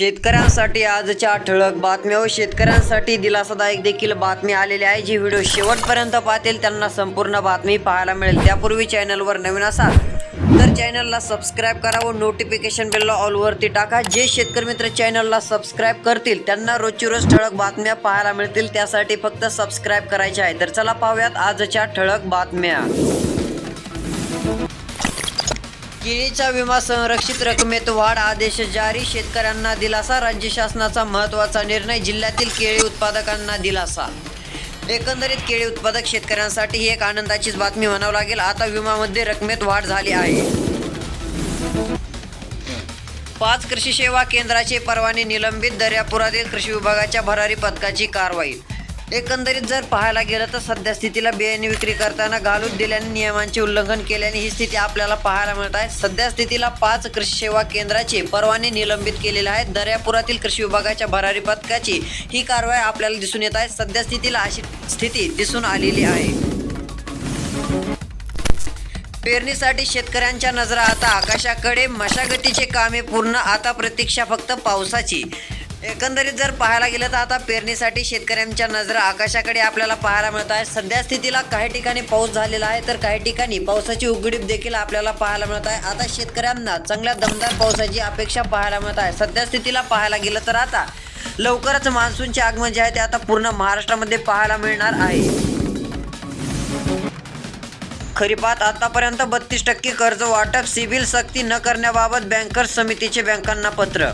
शेतकऱ्यांसाठी आजच्या ठळक बातम्या व शेतकऱ्यांसाठी दिलासादायक देखील बातमी आलेली आहे. जी व्हिडिओ शेवटपर्यंत पाहतील त्यांना संपूर्ण बातमी पाहायला मिळेल. त्यापूर्वी चॅनलवर नवीन असाल तर चॅनलला सबस्क्राईब करा व नोटिफिकेशन बेलला ऑलवरती टाका. जे शेतकरी मित्र चॅनलला सबस्क्राईब करतील त्यांना रोजची रोज ठळक बातम्या पाहायला मिळतील. त्यासाठी फक्त सबस्क्राईब करायचे आहे. तर चला पाहूयात आजच्या ठळक बातम्या. केळीचा विमा संरक्षित रकमेत वाढ आदेश जारी. शेतकऱ्यांना दिलासा राज्य शासनाचा महत्त्वाचा निर्णय जिल्ह्यातील केळी उत्पादकांना दिलासा. एकंदरीत केळी उत्पादक शेतकऱ्यांसाठी ही एक आनंदाचीच बातमी म्हणावं लागेल. आता विमामध्ये रकमेत वाढ झाली आहे. पाच कृषी सेवा केंद्राचे परवाने निलंबित. दर्यापुरातील कृषी विभागाच्या भरारी पथकाची कारवाई. एकंदरीत जर पाहायला गेलं तर सध्या स्थितीला बियाणे विक्री करताना घालून दिल्याने नियमांचे उल्लंघन केल्याने ही स्थिती आपल्याला पाहायला मिळत आहे. सध्या स्थितीला पाच कृषी सेवा केंद्राचे परवाने निलंबित केलेले आहेत. दर्यापुरातील कृषी विभागाच्या भरारी पथकाची ही कारवाई आपल्याला दिसून येत आहे. सध्या स्थितीला अशी स्थिती दिसून आलेली आहे. पेरणीसाठी शेतकऱ्यांच्या नजरा आता आकाशाकडे. मशागतीचे कामे पूर्ण. आता प्रतीक्षा फक्त पावसाची. एकंदरीत जर पाहायला गेलं तर आता पेरणीसाठी शेतकऱ्यांच्या नजरा आकाशाकडे आपल्याला पाहायला मिळत आहे. सध्या स्थितीला काही ठिकाणी पाऊस झालेला आहे तर काही ठिकाणी पावसाची उघडीप देखील आपल्याला पाहायला मिळत आहे. आता शेतकऱ्यांना चांगल्या दमदार पावसाची अपेक्षा पाहायला मिळत आहे. सध्या स्थितीला पाहायला गेलं तर आता लवकरच मान्सूनचे आगमन जे आहे ते आता पूर्ण महाराष्ट्रामध्ये पाहायला मिळणार आहे. खरीपात आतापर्यंत बत्तीस टक्के कर्ज वाटप सिबिल सक्ती न करण्याबाबत बँकर्स समितीचे बँकांना पत्र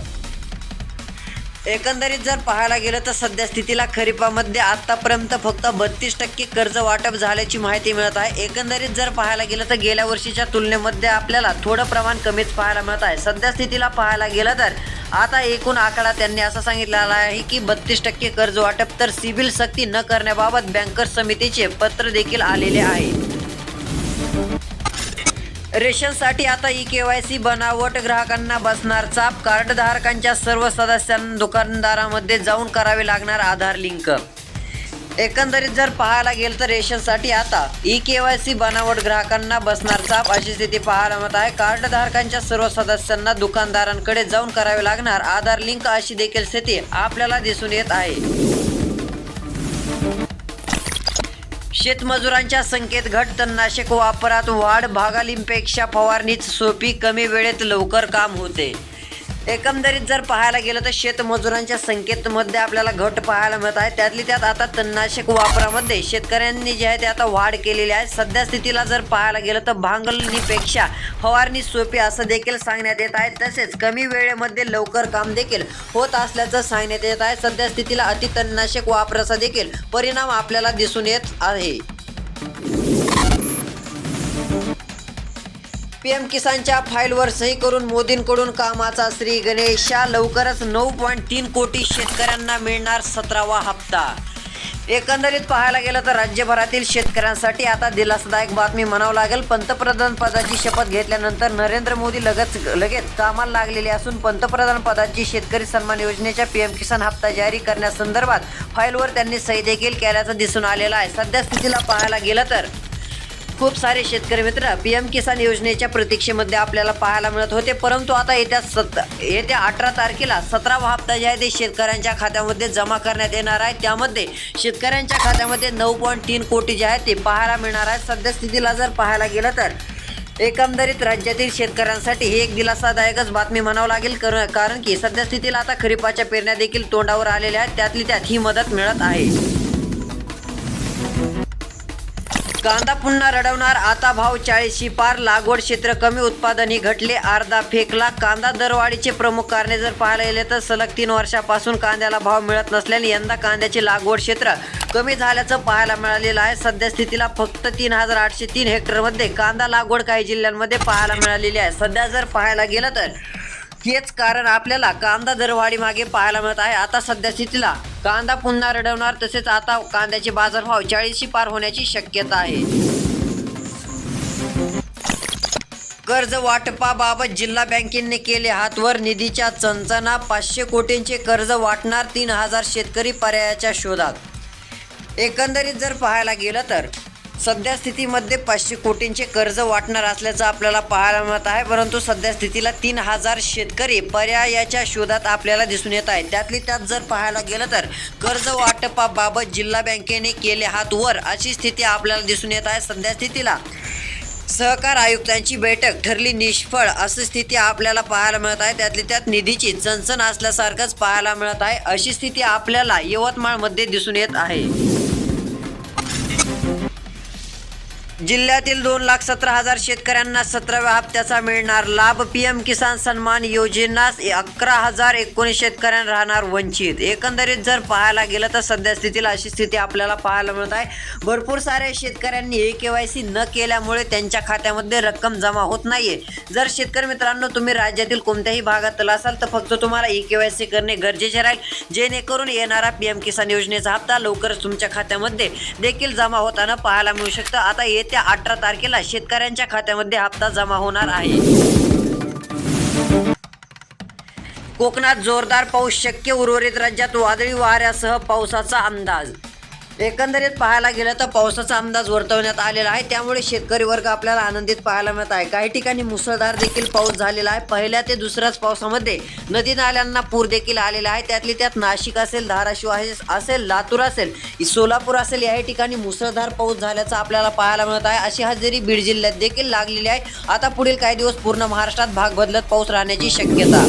एकंदरीत जर पाहायला गेलं तर सध्या स्थितीला खरीपामध्ये आतापर्यंत फक्त बत्तीस टक्के कर्ज वाटप झाल्याची माहिती मिळत आहे. एकंदरीत जर पाहायला गेलं तर गेल्या वर्षीच्या तुलनेमध्ये आपल्याला थोडं प्रमाण कमीच पाहायला मिळत आहे. सध्या स्थितीला पाहायला गेलं तर आता एकूण आकडा त्यांनी असं सांगितलेला आहे की बत्तीस टक्के कर्ज वाटप तर सिबिल सक्ती न करण्याबाबत बँकर्स समितीचे पत्र देखील आलेले आहे. रेशनसाठी आता ई के वाय सी बनावट ग्राहकांना बसणार चाप कार्डधारकांच्या सर्व सदस्यांना दुकानदारामध्ये जाऊन करावे लागणार आधार लिंक. एकंदरीत जर पाहायला गेलं तर रेशनसाठी आता ई के वाय सी बनावट ग्राहकांना बसणार चाप अशी स्थिती पाहायला मिळत आहे. कार्डधारकांच्या सर्व सदस्यांना दुकानदारांकडे जाऊन करावे लागणार आधार लिंक अशी देखील स्थिती आपल्याला दिसून येत आहे. शेतमजुरांच्या संख्येत घट तणनाशक वापरात वाढ भागालिंपेक्षा फवारणीच सोपी कमी वेळेत लवकर काम होते. एकंदरीत जर पाहायला गेलं तर शेतमजुरांच्या संख्येमध्ये आपल्याला घट पाहायला मिळत आहे. त्यातली त्यात आता तणनाशक वापरामध्ये शेतकऱ्यांनी जे आहे ते आता वाढ केलेली आहे. सध्या स्थितीला जर पाहायला गेलं तर भांगलणीपेक्षा फवारणी सोपी असं देखील सांगण्यात येत आहे. तसेच कमी वेळेमध्ये लवकर काम देखील होत असल्याचं सांगण्यात येत आहे. सध्या स्थितीला अतितणनाशक वापराचा देखील परिणाम आपल्याला दिसून येत आहे. पीएम किसानच्या फाईलवर सही करून मोदींकडून कामाचा श्री गणेशा लवकरच नऊ पॉईंट तीन कोटी शेतकऱ्यांना मिळणार सतरावा हप्ता. एकंदरीत पाहायला गेलं तर राज्यभरातील शेतकऱ्यांसाठी आता दिलासादायक बातमी म्हणावं लागेल. पंतप्रधान पदाची शपथ घेतल्यानंतर नरेंद्र मोदी लगेच लगेच कामाला लागलेले असून पंतप्रधान पदाची शेतकरी सन्मान योजनेच्या पीएम किसान हप्ता जारी करण्यासंदर्भात फाईलवर त्यांनी सही देखील केल्याचं दिसून आलेलं आहे. सध्या स्थितीला पाहायला गेलं तर खूप सारे शेतकरी मित्र पी एम किसान योजनेच्या प्रतीक्षेमध्ये आपल्याला पाहायला मिळत होते. परंतु आता येत्या सत येत्या अठरा तारखेला सतरावा हप्ता जे आहे ते शेतकऱ्यांच्या खात्यामध्ये जमा करण्यात येणार आहे. त्यामध्ये शेतकऱ्यांच्या खात्यामध्ये नऊ पॉईंट तीन कोटी जे आहे ते पाहायला मिळणार आहे. सद्यस्थितीला जर पाहायला गेलं तर एकंदरीत राज्यातील शेतकऱ्यांसाठी ही एक दिलासादायकच बातमी म्हणावं लागेल. कर- कारण की सध्या स्थितीला आता खरीपाच्या पेरण्या देखील तोंडावर आलेल्या आहेत. त्यातली त्यात ही मदत मिळत आहे. कांदा पुन्हा रडवणार. आता भाव चाळीसशी पार. लागवड क्षेत्र कमी. उत्पादनही घटले. अर्धा फेकला. कांदा दरवाढीचे प्रमुख कारणे जर पाहायला गेले तर सलग तीन वर्षापासून कांद्याला भाव मिळत नसल्याने यंदा कांद्याचे लागवड क्षेत्र कमी झाल्याचं पाहायला मिळालेलं आहे. सध्या स्थितीला फक्त तीन हजार आठशे तीन हेक्टरमध्ये कांदा लागवड काही जिल्ह्यांमध्ये पाहायला मिळालेली आहे. सध्या जर पाहायला गेलं तर हेच कारण आपल्याला कांदा दरवाढी मागे पाहायला मिळत आहे. आता सध्या स्थितीला कांदा पुन्हा रडवणार तसेच आता कांद्याचे बाजारभाव चाळीसशी पार होण्याची शक्यता आहे. कर्ज वाटपाबाबत जिल्हा बँकेने केले हातवर निधीच्या चंचना पाचशे कोटींचे कर्ज वाटणार तीन हजार शेतकरी पर्यायाच्या शोधात. एकंदरीत जर पाहायला गेलं तर सध्या स्थितीमध्ये पाचशे कोटींचे कर्ज वाटणार असल्याचं आपल्याला पाहायला मिळत आहे. परंतु सध्या स्थितीला तीन हजार शेतकरी पर्यायाच्या शोधात आपल्याला दिसून येत आहे त्यातली त्यात जर पाहायला गेलं तर कर्ज वाटपाबाबत जिल्हा बँकेने केले हात वर अशी स्थिती आपल्याला दिसून येत आहे. सध्या स्थितीला सहकार आयुक्तांची बैठक ठरली निष्फळ अशी स्थिती आपल्याला पाहायला मिळत आहे. त्यातली त्यात निधीची चणचण असल्यासारखंच पाहायला मिळत आहे. अशी स्थिती आपल्याला यवतमाळमध्ये दिसून येत आहे. जिल्ह्यातील दोन लाख सतरा हजार शेतकऱ्यांना सतराव्या हप्त्याचा मिळणार लाभ. पीएम किसान सन्मान योजना अकरा हजार एकोणीस शेतकऱ्यांना राहणार वंचित. एकंदरीत जर पाहायला गेलं तर सध्या स्थितीला अशी स्थिती आपल्याला पाहायला मिळत आहे. भरपूर साऱ्या शेतकऱ्यांनी ए के वाय सी न केल्यामुळे त्यांच्या खात्यामध्ये रक्कम जमा होत नाहीये. जर शेतकरी मित्रांनो तुम्ही राज्यातील कोणत्याही भागातला असाल तर फक्त तुम्हाला ई के वाय सी करणे गरजेचे राहील. जेणेकरून येणारा पीएम किसान योजनेचा हप्ता लवकरच तुमच्या खात्यामध्ये देखील जमा होताना पाहायला मिळू शकतं. आता येत्या अठरा तारखेला शेतकऱ्यांच्या खात्यामध्ये हप्ता जमा होणार आहे. कोकणात जोरदार पाऊस शक्य उर्वरित राज्यात वादळी वाऱ्यासह पावसाचा अंदाज एकंदरीत पाहायला गेलं तर पावसाचा अंदाज वर्तवण्यात आलेला आहे. त्यामुळे शेतकरी वर्ग आपल्याला आनंदित पाहायला मिळत आहे. काही ठिकाणी मुसळधार देखील पाऊस झालेला आहे. पहिल्या ते दुसऱ्याच पावसामध्ये नदी नाल्यांना पूर देखील आलेला आहे. त्यातली त्यात नाशिक असेल धाराशिव आहे असेल लातूर असेल सोलापूर असेल याही ठिकाणी मुसळधार पाऊस झाल्याचं आपल्याला पाहायला मिळत आहे. अशी हजेरी बीड जिल्ह्यात देखील लागलेली आहे. आता पुढील काही दिवस पूर्ण महाराष्ट्रात भाग बदलत पाऊस राहण्याची शक्यता.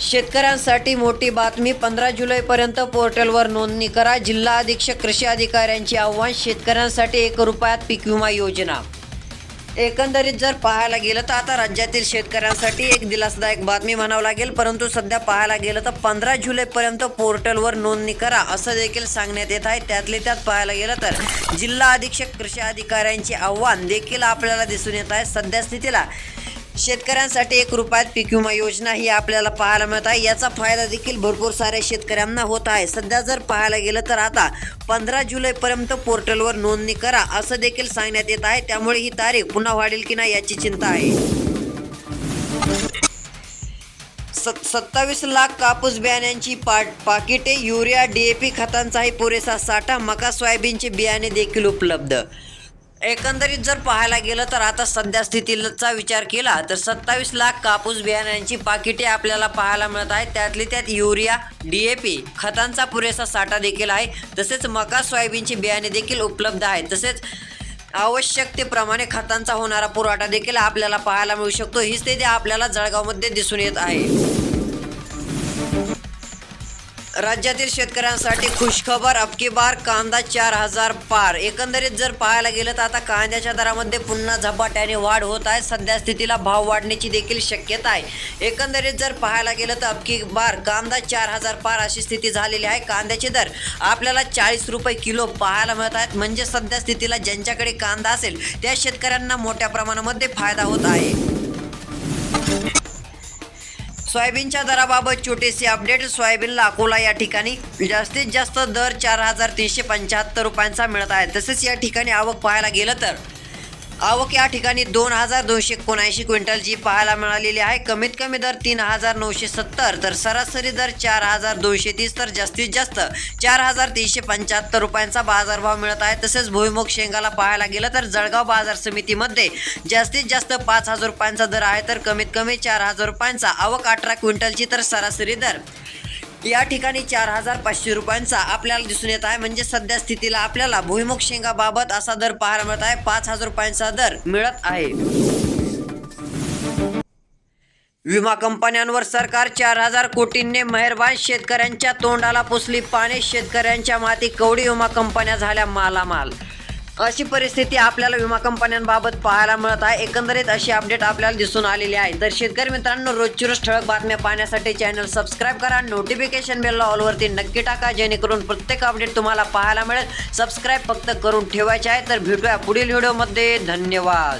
शेतकऱ्यांसाठी मोठी बातमी पंधरा जुलैपर्यंत पोर्टलवर नोंदणी करा. जिल्हा अधीक्षक कृषी अधिकाऱ्यांचे आव्हान शेतकऱ्यांसाठी एक रुपयात पीक विमा योजना. एकंदरीत जर पाहायला गेलं तर आता राज्यातील शेतकऱ्यांसाठी एक दिलासदायक बातमी म्हणावं लागेल. परंतु सध्या पाहायला गेलं तर पंधरा जुलैपर्यंत पोर्टलवर नोंदणी करा असं देखील सांगण्यात येत आहे. त्यातले त्यात पाहायला गेलं तर जिल्हा अधीक्षक कृषी अधिकाऱ्यांचे आव्हान देखील आपल्याला दिसून येत आहे. सध्या स्थितीला शेतकऱ्यांसाठी एक रुपयात पीक विमा योजना ही आपल्याला पाहायला मिळत आहे. याचा फायदा देखील भरपूर साऱ्या शेतकऱ्यांना होत आहे. सध्या जर पाहायला गेलं तर आता पंधरा जुलैपर्यंत पोर्टलवर नोंदणी करा असं देखील सांगण्यात येत आहे. त्यामुळे ही तारीख पुन्हा वाढेल की नाही याची चिंता आहे. सत्तावीस लाख कापूस बियाण्यांची पा पाकिटे युरिया डीएपी खतांचाही पुरेसा साठा मका सोयाबीनचे बियाणे देखील उपलब्ध. एकंदरीत जर पाहायला गेलं तर आता सध्या स्थितीचा विचार केला तर सत्तावीस लाख कापूस बियाण्यांची पाकिटे आपल्याला पाहायला मिळत आहेत. त्यातली त्यात युरिया डी ए पी खतांचा पुरेसा साठा देखील आहे. तसेच मका सोयाबीनची बियाणे देखील उपलब्ध आहेत. तसेच आवश्यकतेप्रमाणे खतांचा होणारा पुरवठा देखील आपल्याला पाहायला मिळू शकतो. ही स्थिती आपल्याला जळगावमध्ये दिसून येत आहे. राज्यातील शेतकऱ्यांसाठी खुशखबर अबकी बार कांदा चार हजार पार. एकंदरीत जर पाहायला गेलं तर आता कांद्याच्या दरामध्ये पुन्हा झपाट्याने वाढ होत आहे. सध्या स्थितीला भाव वाढण्याची देखील शक्यता आहे. एकंदरीत जर पाहायला गेलं तर अबकी बार कांदा चार हजार पार अशी स्थिती झालेली आहे. कांद्याचे दर आपल्याला चाळीस रुपये किलो पाहायला मिळत आहेत. म्हणजे सध्या स्थितीला ज्यांच्याकडे कांदा असेल त्या शेतकऱ्यांना मोठ्या प्रमाणामध्ये फायदा होत आहे. सोयाबीनच्या दराबाबत छोटीशी अपडेट सोयाबीनला अकोला या ठिकाणी. जास्तीत जास्त दर चार हजार तीनशे पंच्याहत्तर रुपयांचा मिळत आहे. तसेच या ठिकाणी आवक पाहायला गेलं तर आवक या ठिकाणी दोन हजार दोनशे एकोणऐंशी क्विंटलची पाहायला मिळालेली आहे. कमीत कमी दर तीन हजार नऊशे सत्तर तर सरासरी दर चार हजार दोनशे तीस तर जास्तीत जास्त चार हजार तीनशे पंच्याहत्तर रुपयांचा बाजारभाव मिळत आहे. तसेच भुईमुग शेंगाला पाहायला गेलं तर जळगाव बाजार समितीमध्ये जास्तीत जास्त पाच हजार रुपयांचा दर आहे तर कमीत कमी चार हजार रुपयांचा आवक अठरा क्विंटलची तर सरासरी दर. या ठिकाणी चार हजार पाचशे रुपयांचा आपल्याला दिसून येत आहे. म्हणजे सध्या स्थितीला आपल्याला भुईमुख शेंगाबाबत असा दर पाहायला मिळत आहे. पाच हजार रुपयांचा दर मिळत आहे. विमा कंपन्यांवर सरकार चार हजार कोटींनी मेहरबान शेतकऱ्यांच्या तोंडाला पुसली पाने शेतकऱ्यांच्या माती कवडी विमा कंपन्या झाल्या मालामाल. अशी परिस्थिती आपल्याला विमा कंपन्यांबाबत पाहायला मिळत आहे. एकंदरीत अशी अपडेट आपल्याला दिसून आलेली आहे. तर शेतकरी मित्रांनो रोजची रोज ठळक बातम्या पाहण्यासाठी चॅनल सबस्क्राईब करा. नोटिफिकेशन बेलला ऑलवरती नक्की टाका जेणेकरून प्रत्येक अपडेट तुम्हाला पाहायला मिळेल. सबस्क्राईब फक्त करून ठेवायचे आहे. तर भेटूया पुढील व्हिडिओमध्ये धन्यवाद.